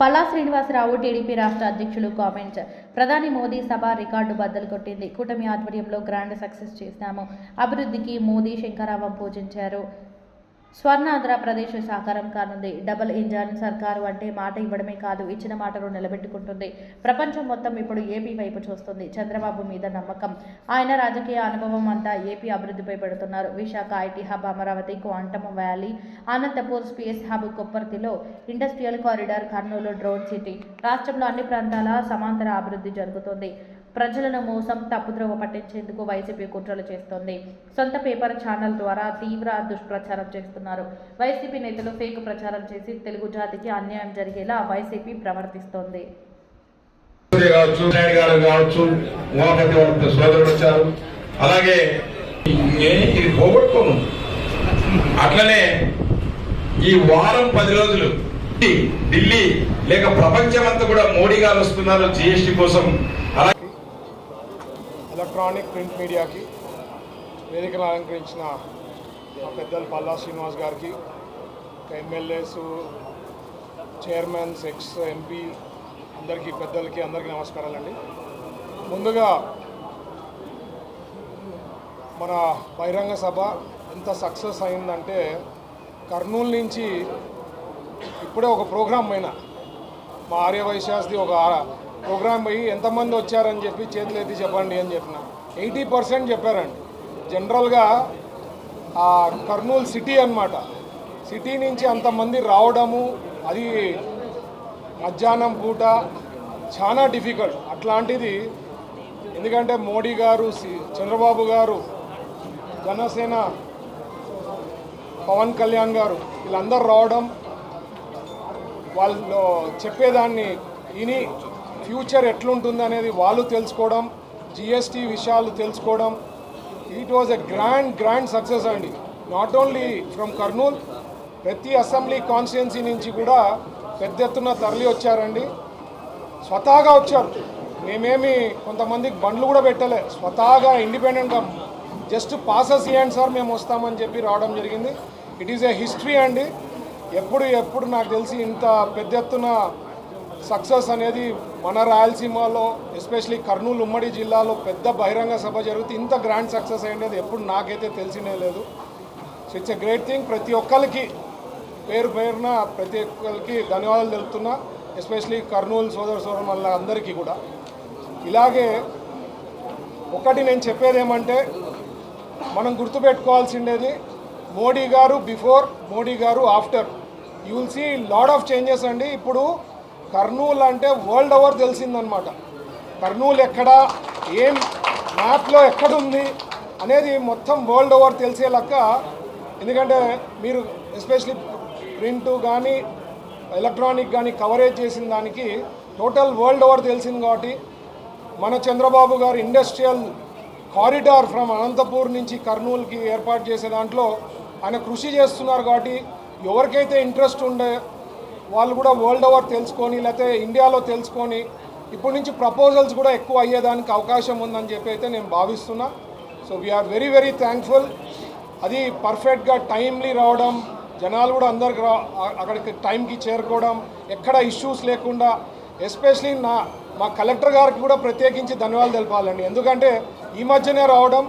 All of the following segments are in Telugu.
పల్లా శ్రీనివాసరావు టీడీపీ రాష్ట్ర అధ్యక్షులు కామెంట్స్ ప్రధాని మోదీ సభ రికార్డు బద్దలు కొట్టింది. కూటమి ఆధ్వర్యంలో గ్రాండ్ సక్సెస్ చేశాము. అభివృద్ధికి మోదీ శంకరావం పూజించారు. స్వర్ణాంధ్ర ప్రదేశ్ సహకారం కానుంది. డబుల్ ఇంజన్ సర్కారు అంటే మాట ఇవ్వడమే కాదు ఇచ్చిన మాటను నిలబెట్టుకుంటుంది. ప్రపంచం మొత్తం ఇప్పుడు ఏపీ వైపు చూస్తుంది. చంద్రబాబు మీద నమ్మకం. ఆయన రాజకీయ అనుభవం అంతా ఏపీ అభివృద్ధిపై పెడుతున్నారు. Visakha IT hub Amaravati quantum valley Anantapur space hub కొప్పర్తిలో industrial corridor Kurnool drone city. రాష్ట్రంలో అన్ని ప్రాంతాల సమాంతర అభివృద్ధి జరుగుతుంది. ప్రజలను మోసం తప్పుద్రవ పట్టించేందుకు వైసీపీ కుట్రలు చేస్తోంది. సొంత పేపర్ ఛానల్ ద్వారా తీవ్ర దుష్ప్రచారం చేస్తున్నారు. వైసీపీ నేతలు ఫేక్ ప్రచారం చేసి తెలుగు జాతికి అన్యాయం జరిగేలా వైసీపీ ప్రవర్తిస్తోంది. అలాగే ఇది పోగొట్టుకోను. అట్లనే ఈ వారం పది రోజులు ఢిల్లీ లేక ప్రపంచం అంతా కూడా మోడీ గారు వస్తున్నారు జిఎస్టి కోసం. అలాగే ఎలక్ట్రానిక్ ప్రింట్ మీడియాకి వేదికను అలంకరించిన మా పెద్దలు పల్లా శ్రీనివాస్ గారికి ఎమ్మెల్యేస్ చైర్మన్స్ ఎక్స్ ఎంపీ అందరికీ పెద్దలకి అందరికీ నమస్కారాలండి. ముందుగా మన బహిరంగ సభ ఎంత సక్సెస్ అయిందంటే కర్నూలు నుంచి ఇప్పుడే ఒక ప్రోగ్రాం అయినా మా ఆర్యవైశ్యాస్ది ఒక ప్రోగ్రామ్ పోయి ఎంతమంది వచ్చారని చెప్పి చేతులు ఎత్తి చెప్పండి అని చెప్పిన. ఎయిటీ పర్సెంట్ చెప్పారండి. జనరల్గా ఆ కర్నూలు సిటీ అన్నమాట. సిటీ నుంచి అంతమంది రావడము అది మధ్యాహ్నం పూట చాలా డిఫికల్ట్. అట్లాంటిది ఎందుకంటే మోడీ గారు సి- చంద్రబాబు గారు జనసేన పవన్ కళ్యాణ్ గారు వీళ్ళందరూ రావడం వాళ్ళు చెప్పేదాన్ని విని ఫ్యూచర్ ఎట్లుంటుంది అనేది వాళ్ళు తెలుసుకోవడం జిఎస్టీ విషయాలు తెలుసుకోవడం. It was a grand grand success అండి. నాట్ ఓన్లీ ఫ్రమ్ కర్నూల్ ప్రతి అసెంబ్లీ కాన్స్టిట్యున్సీ నుంచి కూడా పెద్ద ఎత్తున తరలి వచ్చారండి. స్వతహాగా వచ్చారు. మేమేమి కొంతమందికి బండ్లు కూడా పెట్టలే. స్వతహాగా ఇండిపెండెంట్గా జస్ట్ పాసెస్ ఇవ్వండి సార్ మేము వస్తామని చెప్పి రావడం జరిగింది. ఇట్ ఈస్ ఏ హిస్టరీ అండి. ఎప్పుడు ఎప్పుడు నాకు తెలిసి ఇంత పెద్ద ఎత్తున సక్సెస్ అనేది మన రాయలసీమలో ఎస్పెషలీ కర్నూలు ఉమ్మడి జిల్లాలో పెద్ద బహిరంగ సభ జరుగుతుంది ఇంత గ్రాండ్ సక్సెస్ అయ్యేది ఎప్పుడు నాకైతే తెలిసినే లేదు. So it's a great thing ప్రతి ఒక్కరికి పేరు పేరున ప్రతి ఒక్కరికి ధన్యవాదాలు తెలుపుతున్నా ఎస్పెషలీ కర్నూలు సోదర సోదరు అందరికీ కూడా. ఇలాగే ఒకటి నేను చెప్పేది ఏమంటే మనం గుర్తుపెట్టుకోవాల్సిండేది Modi garu before Modi garu after. You will see lot of changes అండి. ఇప్పుడు కర్నూలు అంటే వరల్డ్ ఓవర్ తెలిసిందనమాట కర్నూలు ఎక్కడ ఏం మ్యాప్లో ఎక్కడుంది అనేది మొత్తం వరల్డ్ ఓవర్ తెలిసే లెక్క. ఎందుకంటే మీరు ఎస్పెషలీ ప్రింట్ కానీ ఎలక్ట్రానిక్ కానీ కవరేజ్ చేసిన దానికి టోటల్ వరల్డ్ ఓవర్ తెలిసింది కాబట్టి మన చంద్రబాబు గారు ఇండస్ట్రియల్ కారిడార్ ఫ్రమ్ అనంతపూర్ నుంచి కర్నూలుకి ఏర్పాటు చేసే దాంట్లో ఆయన కృషి చేస్తున్నారు కాబట్టి ఎవరికైతే ఇంట్రెస్ట్ ఉండే వాళ్ళు కూడా వరల్డ్ ఓవర్ తెలుసుకొని లేకపోతే ఇండియాలో తెలుసుకొని ఇప్పటి నుంచి ప్రపోజల్స్ కూడా ఎక్కువ అయ్యేదానికి అవకాశం ఉందని చెప్పి అయితే నేను భావిస్తున్నా. So we're very very thankful అది పర్ఫెక్ట్గా టైమ్లీ రావడం జనాలు కూడా అందరికి రా అక్కడికి టైంకి చేరుకోవడం ఎక్కడ ఇష్యూస్ లేకుండా ఎస్పెషలీ నా మా కలెక్టర్ గారికి కూడా ప్రత్యేకించి ధన్యవాదాలు తెలపాలండి. ఎందుకంటే ఈ మధ్యనే రావడం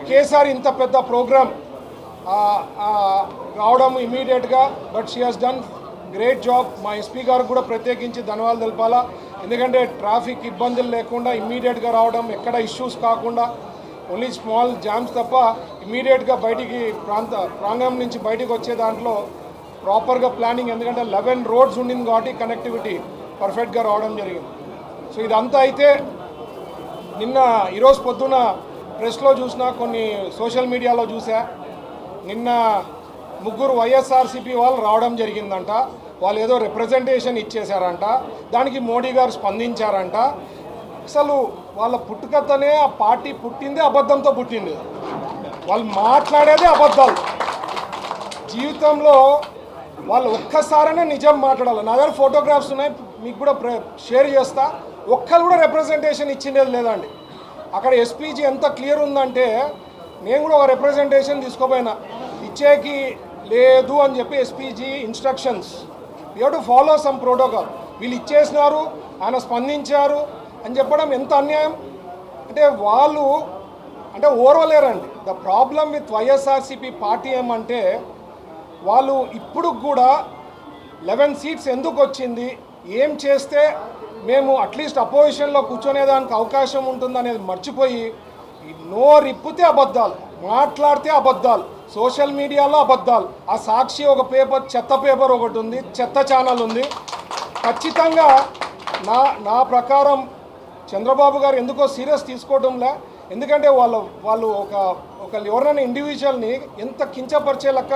ఒకేసారి ఇంత పెద్ద ప్రోగ్రామ్ రావడం ఇమీడియట్గా but she has done great job. మా ఎస్పీ గారు కూడా ప్రత్యేకించి ధన్యవాదాలు తెలపాలా. ఎందుకంటే ట్రాఫిక్ ఇబ్బందులు లేకుండా ఇమ్మీడియట్గా రావడం ఎక్కడ ఇష్యూస్ కాకుండా ఓన్లీ స్మాల్ జామ్స్ తప్ప ఇమీడియట్గా బయటికి ప్రాంత ప్రాంగణం నుంచి బయటికి వచ్చే దాంట్లో ప్రాపర్గా ప్లానింగ్. ఎందుకంటే లెవెన్ రోడ్స్ ఉండింది కాబట్టి కనెక్టివిటీ పర్ఫెక్ట్గా రావడం జరిగింది. సో ఇదంతా అయితే నిన్న ఈరోజు పొద్దున ప్రెస్లో చూసిన కొన్ని సోషల్ మీడియాలో చూసా. నిన్న ముగ్గురు వైఎస్ఆర్సీపీ వాళ్ళు రావడం జరిగిందంట. వాళ్ళు ఏదో రిప్రజెంటేషన్ ఇచ్చేశారంట దానికి మోడీ గారు స్పందించారంట. అసలు వాళ్ళ పుట్టుకతనే ఆ పార్టీ పుట్టిందే అబద్ధంతో పుట్టింది. వాళ్ళు మాట్లాడేదే అబద్ధాలు. జీవితంలో వాళ్ళు ఒక్కసారైనా నిజం మాట్లాడాలి. నా దగ్గర ఫోటోగ్రాఫ్స్ ఉన్నాయి మీకు కూడా షేర్ చేస్తా. ఒక్కరు కూడా రిప్రజెంటేషన్ ఇచ్చిండేది లేదండి. అక్కడ ఎస్పీజీ ఎంత క్లియర్ ఉందంటే నేను కూడా ఒక రిప్రజెంటేషన్ తీసుకోపోయినా. ఇచ్చేకి లేదు అని చెప్పి SPG instructions you to follow some protocol వీళ్ళు ఇచ్చేసినారు ఆయన స్పందించారు అని చెప్పడం ఎంత అన్యాయం? అంటే వాళ్ళు అంటే ఓర్వలేరండి. The problem with YSRCP party ఏమంటే వాళ్ళు ఇప్పుడు కూడా లెవెన్ సీట్స్ ఎందుకు వచ్చింది? ఏం చేస్తే మేము అట్లీస్ట్ అపోజిషన్లో కూర్చునేదానికి అవకాశం ఉంటుందనేది మర్చిపోయి నోరిప్పితే అబద్ధాలు మాట్లాడితే అబద్ధాలు సోషల్ మీడియాలో అబద్ధాలు. ఆ సాక్షి ఒక పేపర్ చెత్త పేపర్ ఒకటి ఉంది చెత్త ఛానల్ ఉంది. ఖచ్చితంగా నా నా ప్రకారం చంద్రబాబు గారు ఎందుకో సీరియస్ తీసుకోవడంలే ఎందుకంటే వాళ్ళు వాళ్ళు ఒక ఒక ఎవరైనా ఇండివిజువల్ని ఎంత కించపరిచే లెక్క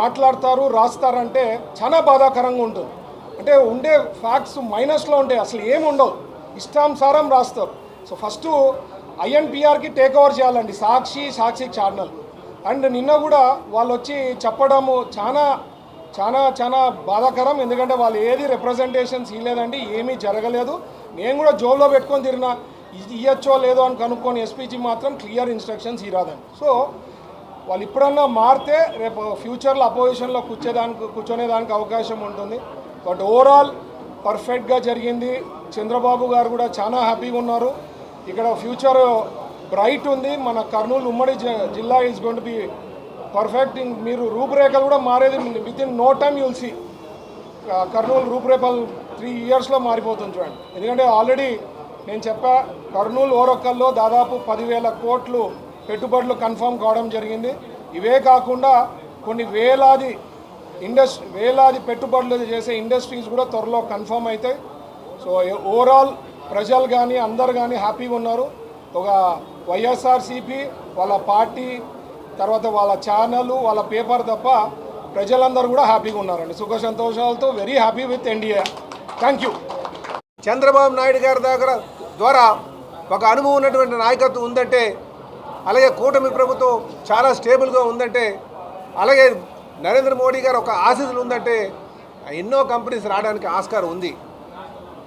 మాట్లాడతారు రాస్తారంటే చాలా బాధాకరంగా ఉంటుంది. అంటే ఉండే ఫ్యాక్ట్స్ మైనస్లో ఉంటాయి అసలు ఏమి ఉండవు. ఇష్టానుసారం రాస్తారు. సో ఫస్ట్ ఐఎన్పిఆర్కి టేక్ ఓవర్ చేయాలండి. సాక్షి సాక్షి ఛానల్ అండ్ నిన్న కూడా వాళ్ళు వచ్చి చెప్పడము చాలా చాలా చాలా బాధాకరం. ఎందుకంటే వాళ్ళు ఏది రిప్రజెంటేషన్స్ ఇవ్వలేదండి ఏమీ జరగలేదు. నేను కూడా జోబులో పెట్టుకొని తిరిగినా ఇది ఇవ్వచ్చో లేదో అని కనుక్కొని ఎస్పీజీ మాత్రం క్లియర్ ఇన్స్ట్రక్షన్స్ ఇరాదండి. సో వాళ్ళు ఇప్పుడన్నా మారితే రేపు ఫ్యూచర్లో అపోజిషన్లో కూర్చోదానికి కూర్చునేదానికి అవకాశం ఉంటుంది. బట్ ఓవరాల్ పర్ఫెక్ట్గా జరిగింది. చంద్రబాబు గారు కూడా చాలా హ్యాపీగా ఉన్నారు. ఇక్కడ ఫ్యూచర్ బ్రైట్ ఉంది. మన కర్నూలు ఉమ్మడి జిల్లా is gone to be perfect మీరు రూపురేఖలు కూడా మారేది with in no time you'll see Kurnool రూపురేఖలు త్రీ ఇయర్స్లో మారిపోతుంది చూడండి. ఎందుకంటే ఆల్రెడీ నేను చెప్పా కర్నూలు ఓరొక్కల్లో దాదాపు పదివేల కోట్లు పెట్టుబడులు కన్ఫర్మ్ కావడం జరిగింది. ఇవే కాకుండా కొన్ని వేలాది ఇండస్ వేలాది పెట్టుబడులు చేసే ఇండస్ట్రీస్ కూడా త్వరలో కన్ఫర్మ్ అవుతాయి సో ఓవరాల్ ప్రజలు కానీ అందరు కానీ హ్యాపీగా ఉన్నారు. ఒక వైఎస్ఆర్సీపీ వాళ్ళ పార్టీ తర్వాత వాళ్ళ ఛానల్ వాళ్ళ పేపర్ తప్ప ప్రజలందరూ కూడా హ్యాపీగా ఉన్నారండి. సుఖ సంతోషాలతో very happy with NDA thank you Chandrababu Naidu గారి దగ్గర ద్వారా ఒక అనుభవం ఉన్నటువంటి నాయకత్వం ఉందంటే అలాగే కూటమి ప్రభుత్వం చాలా స్టేబుల్గా ఉందంటే అలాగే నరేంద్ర మోడీ గారు ఒక ఆశీస్సులు ఉందంటే ఎన్నో కంపెనీస్ రావడానికి ఆస్కారం ఉంది.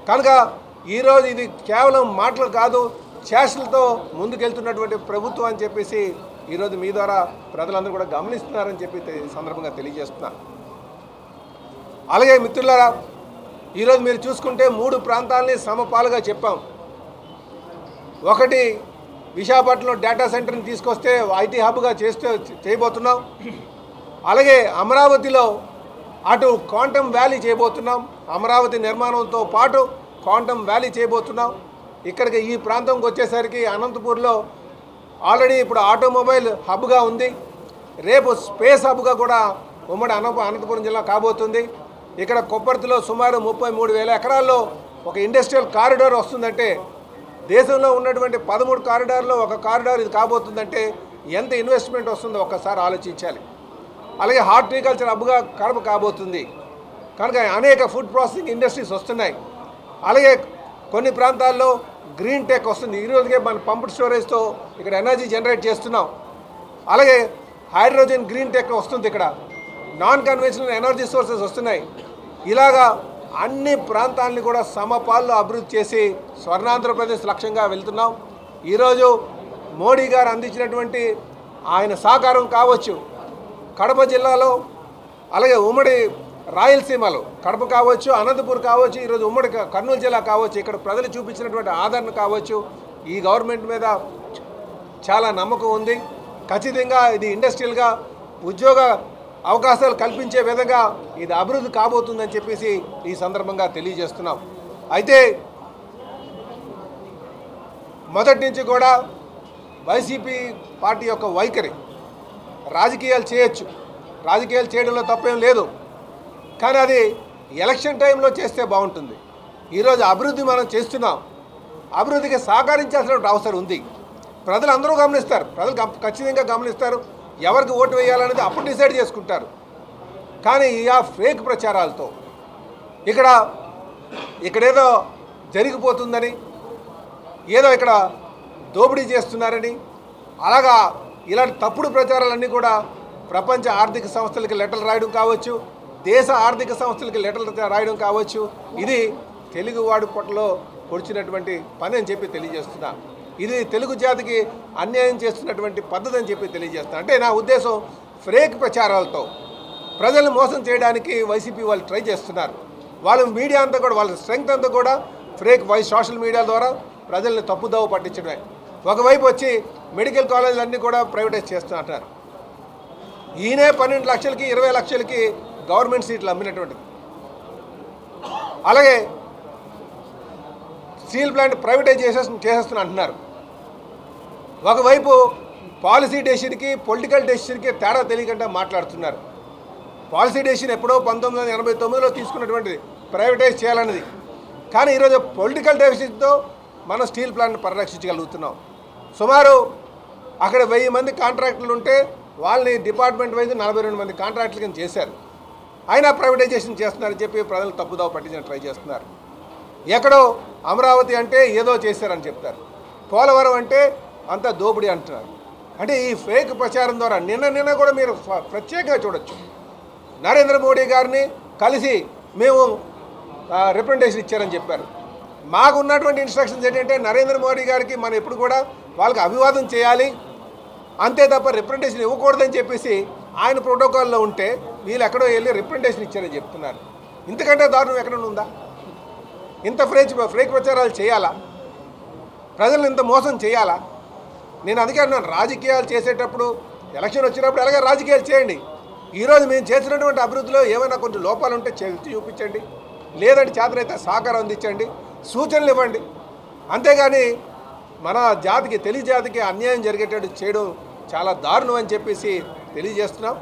కనుక ఈరోజు ఇది కేవలం మాటలు కాదు చేష్టలతో ముందుకెళ్తున్నటువంటి ప్రభుత్వం అని చెప్పేసి ఈరోజు మీ ద్వారా ప్రజలందరూ కూడా గమనిస్తున్నారని చెప్పి సందర్భంగా తెలియజేస్తున్నాను అలాగే మిత్రులారా ఈరోజు మీరు చూసుకుంటే మూడు ప్రాంతాలని సమపాలుగా చెప్పాం. ఒకటి విశాఖపట్నంలో డేటా సెంటర్ని తీసుకొస్తే ఐటీ హబ్గా చేస్తూ చేయబోతున్నాం. అలాగే అమరావతిలో అటు క్వాంటమ్ వ్యాలీ చేయబోతున్నాం. అమరావతి నిర్మాణంతో పాటు క్వాంటమ్ వ్యాలీ చేయబోతున్నాం. ఇక్కడికి ఈ ప్రాంతంకి వచ్చేసరికి అనంతపూర్లో ఆల్రెడీ ఇప్పుడు ఆటోమొబైల్ హబ్గా ఉంది. రేపు స్పేస్ హబ్గా కూడా ఉమ్మడి అన అనంతపురం జిల్లా కాబోతుంది. ఇక్కడ కొప్పర్తిలో సుమారు ముప్పై మూడు వేల ఎకరాల్లో ఒక ఇండస్ట్రియల్ కారిడార్ వస్తుందంటే దేశంలో ఉన్నటువంటి పదమూడు కారిడార్లో ఒక కారిడార్ ఇది కాబోతుందంటే ఎంత ఇన్వెస్ట్మెంట్ వస్తుందో ఒక్కసారి ఆలోచించాలి. అలాగే హార్టికల్చర్ హబ్గా కడప కాబోతుంది. కనుక అనేక ఫుడ్ ప్రాసెసింగ్ ఇండస్ట్రీస్ వస్తున్నాయి. అలాగే కొన్ని ప్రాంతాల్లో గ్రీన్ టెక్ వస్తుంది. ఈ రోజుకే మన పంప్డ్ స్టోరేజ్తో ఇక్కడ ఎనర్జీ జనరేట్ చేస్తున్నాం. అలాగే హైడ్రోజన్ గ్రీన్ టెక్ వస్తుంది ఇక్కడ. నాన్ కన్వెన్షనల్ ఎనర్జీ సోర్సెస్ వస్తున్నాయి. ఇలాగా అన్ని ప్రాంతాలని కూడా సమపాల్లో అభివృద్ధి చేసి స్వర్ణాంధ్రప్రదేశ్ లక్ష్యంగా వెళ్తున్నాం. ఈరోజు మోడీ గారు అందించినటువంటి ఆయన సహకారం కావచ్చు. కడప జిల్లాలో అలాగే ఉమ్మడి రాయలసీమలో కడప కావచ్చు అనంతపూర్ కావచ్చు ఈరోజు ఉమ్మడి కర్నూలు జిల్లా కావచ్చు ఇక్కడ ప్రజలు చూపించినటువంటి ఆదరణ కావచ్చు ఈ గవర్నమెంట్ మీద చాలా నమ్మకం ఉంది. ఖచ్చితంగా ఇది ఇండస్ట్రియల్గా ఉద్యోగ అవకాశాలు కల్పించే విధంగా ఇది అభివృద్ధి కాబోతుందని చెప్పేసి ఈ సందర్భంగా తెలియజేస్తున్నాం. అయితే మొదటి నుంచి కూడా వైసీపీ పార్టీ యొక్క వైఖరి రాజకీయాలు చేయొచ్చు. రాజకీయాలు చేయడంలో తప్పేం లేదు. కానీ అది ఎలక్షన్ టైంలో చేస్తే బాగుంటుంది. ఈరోజు అభివృద్ధి మనం చేస్తున్నాం. అభివృద్ధికి సహకరించాల్సిన అవసరం ఉంది. ప్రజలు అందరూ గమనిస్తారు. ప్రజలు ఖచ్చితంగా గమనిస్తారు. ఎవరికి ఓటు వేయాలనేది అప్పుడు డిసైడ్ చేసుకుంటారు. కానీ ఈ ఆ ఫేక్ ప్రచారాలతో ఇక్కడ ఇక్కడేదో జరిగిపోతుందని ఏదో ఇక్కడ దోపిడీ చేస్తున్నారని అలాగా ఇలాంటి తప్పుడు ప్రచారాలన్నీ కూడా ప్రపంచ ఆర్థిక సంస్థలకి లెటర్లు రాయడం కావచ్చు దేశ ఆర్థిక సంస్థలకి లెటర్లు రాయడం కావచ్చు. ఇది తెలుగువాడి పొట్టలో పొడిచినటువంటి పని అని చెప్పి తెలియజేస్తున్నా. ఇది తెలుగు జాతికి అన్యాయం చేస్తున్నటువంటి పద్ధతి అని చెప్పి తెలియజేస్తాను అంటే నా ఉద్దేశం ఫ్రేక్ ప్రచారాలతో ప్రజలను మోసం చేయడానికి వైసీపీ వాళ్ళు ట్రై చేస్తున్నారు. వాళ్ళ మీడియా అంతా కూడా వాళ్ళ స్ట్రెంగ్త్ అంతా కూడా ఫ్రేక్ వై సోషల్ మీడియా ద్వారా ప్రజల్ని తప్పుదోవ పట్టించడమే. ఒకవైపు వచ్చి మెడికల్ కాలేజీలన్నీ కూడా ప్రైవేటైజ్ చేస్తున్నారు ఈయనే పన్నెండు లక్షలకి ఇరవై లక్షలకి గవర్నమెంట్ సీట్లు అమ్మినటువంటిది. అలాగే స్టీల్ ప్లాంట్ ప్రైవేటైజ్ చేసేసి చేసేస్తున్నా అంటున్నారు. ఒకవైపు పాలసీ డెసిషన్కి పొలిటికల్ డెసిషన్కి తేడా తెలియకుండా మాట్లాడుతున్నారు. పాలసీ డెసిషన్ ఎప్పుడో పంతొమ్మిది వందల ఎనభై తొమ్మిదిలో తీసుకున్నటువంటిది ప్రైవేటైజ్ చేయాలన్నది. కానీ ఈరోజు పొలిటికల్ డెసిషన్తో మనం స్టీల్ ప్లాంట్ పరిరక్షించగలుగుతున్నాం. సుమారు అక్కడ వెయ్యి మంది కాంట్రాక్టులు ఉంటే వాళ్ళని డిపార్ట్మెంట్ వైజ్ నలభై రెండు మంది కాంట్రాక్టులు కింద చేశారు. అయినా ప్రైవేటైజేషన్ చేస్తున్నారని చెప్పి ప్రజలు తప్పుదావ పట్టించిన ట్రై చేస్తున్నారు. ఎక్కడో అమరావతి అంటే ఏదో చేశారని చెప్తారు. పోలవరం అంటే అంతా దోపిడీ అంటున్నారు. అంటే ఈ ఫేక్ ప్రచారం ద్వారా నిన్న నిన్న కూడా మీరు ప్రత్యేకంగా చూడొచ్చు. నరేంద్ర మోడీ గారిని కలిసి మేము రిప్రజెంటేషన్ ఇచ్చారని చెప్పారు. మాకు ఉన్నటువంటి ఇన్స్ట్రక్షన్స్ ఏంటంటే నరేంద్ర మోడీ గారికి మనం ఎప్పుడు కూడా వాళ్ళకి అభివాదం చేయాలి. అంతే తప్ప రిప్రజెంటేషన్ ఇవ్వకూడదని చెప్పేసి ఆయన ప్రోటోకాల్లో ఉంటే వీళ్ళు ఎక్కడో వెళ్ళి రిప్రజెంటేషన్ ఇచ్చారని చెప్తున్నారు. ఇంతకంటే దారుణం ఎక్కడ ఉందా? ఇంత ఫ్రేక్ ఫ్రేక్ ప్రచారాలు చేయాలా? ప్రజలను ఇంత మోసం చేయాలా? నేను అందుకే అన్నాను రాజకీయాలు చేసేటప్పుడు ఎలక్షన్ వచ్చినప్పుడు ఎలాగే రాజకీయాలు చేయండి? ఈరోజు మేము చేసినటువంటి అభివృద్ధిలో ఏమైనా కొంచెం లోపాలు ఉంటే చెల్తి చూపించండి. లేదంటే చేతనైతే సహకారం అందించండి. సూచనలు ఇవ్వండి. అంతేగాని మన జాతికి తెలుగు జాతికి అన్యాయం జరిగేటట్టు చేయడం చాలా దారుణం అని చెప్పేసి తెలియజేస్తున్నాం.